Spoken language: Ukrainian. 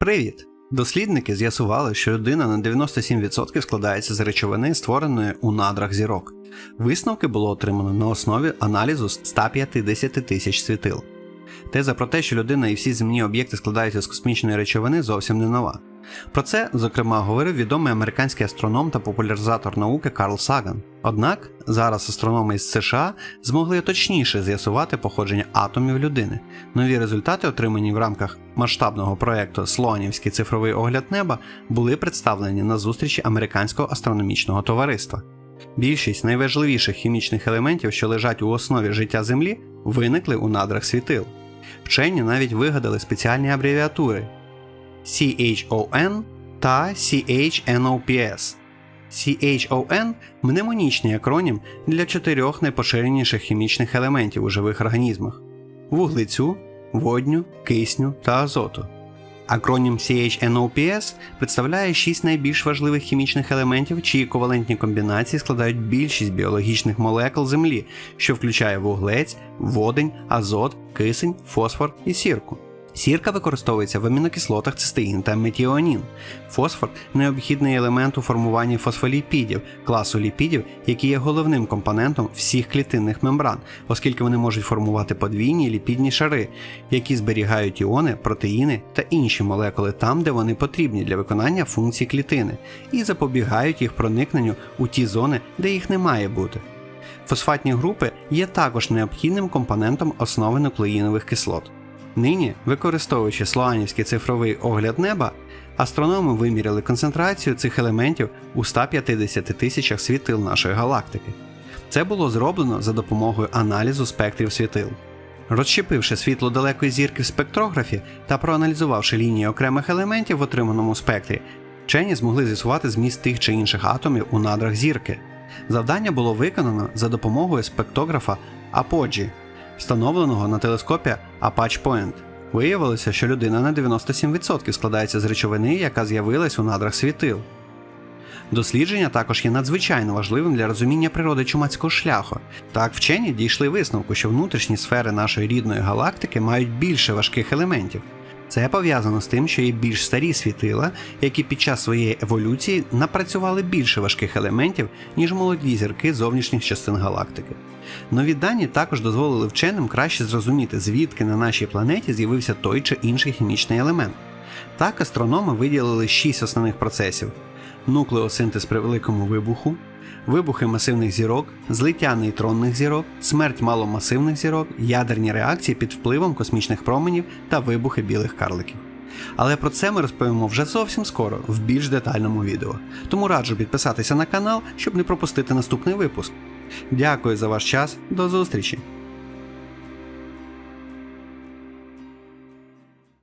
Привіт! Дослідники з'ясували, що людина на 97% складається з речовини, створеної у надрах зірок. Висновки було отримано на основі аналізу 150 тисяч світил. Теза про те, що людина і всі земні об'єкти складаються з космічної речовини, зовсім не нова. Про це, зокрема, говорив відомий американський астроном та популяризатор науки Карл Саган. Однак зараз астрономи із США змогли точніше з'ясувати походження атомів людини. Нові результати, отримані в рамках масштабного проєкту Слоанівський цифровий огляд неба, були представлені на зустрічі Американського астрономічного товариства. Більшість найважливіших хімічних елементів, що лежать у основі життя Землі, виникли у надрах світил. Вчені навіть вигадали спеціальні абревіатури CHON та CHNOPS. CHON мнемонічний акронім для чотирьох найпоширеніших хімічних елементів у живих організмах: вуглецю, водню, кисню та азоту. Акронім CHNOPS представляє шість найбільш важливих хімічних елементів, чиї ковалентні комбінації складають більшість біологічних молекул Землі, що включає вуглець, водень, азот, кисень, фосфор і сірку. Сірка використовується в амінокислотах цистеїн та метіонін. Фосфор необхідний елемент у формуванні фосфоліпідів, класу ліпідів, які є головним компонентом всіх клітинних мембран, оскільки вони можуть формувати подвійні ліпідні шари, які зберігають іони, протеїни та інші молекули там, де вони потрібні для виконання функцій клітини, і запобігають їх проникненню у ті зони, де їх не має бути. Фосфатні групи є також необхідним компонентом основи нуклеїнових кислот. Нині, використовуючи слоанівський цифровий огляд неба, астрономи виміряли концентрацію цих елементів у 150 тисячах світил нашої галактики. Це було зроблено за допомогою аналізу спектрів світил. Розщепивши світло далекої зірки в спектрографі та проаналізувавши лінії окремих елементів в отриманому спектрі, вчені змогли з'ясувати зміст тих чи інших атомів у надрах зірки. Завдання було виконано за допомогою спектографа Apogee, встановленого на телескопі Apache Point. Виявилося, що людина на 97% складається з речовини, яка з'явилась у надрах світил. Дослідження також є надзвичайно важливим для розуміння природи чумацького шляху. Так вчені дійшли висновку, що внутрішні сфери нашої рідної галактики мають більше важких елементів. Це пов'язано з тим, що є більш старі світила, які під час своєї еволюції напрацювали більше важких елементів, ніж молоді зірки зовнішніх частин галактики. Нові дані також дозволили вченим краще зрозуміти, звідки на нашій планеті з'явився той чи інший хімічний елемент. Так астрономи виділили шість основних процесів: нуклеосинтез при великому вибуху, вибухи масивних зірок, злиття нейтронних зірок, смерть маломасивних зірок, ядерні реакції під впливом космічних променів та вибухи білих карликів. Але про це ми розповімо вже зовсім скоро в більш детальному відео. Тому раджу підписатися на канал, щоб не пропустити наступний випуск. Дякую за ваш час, до зустрічі!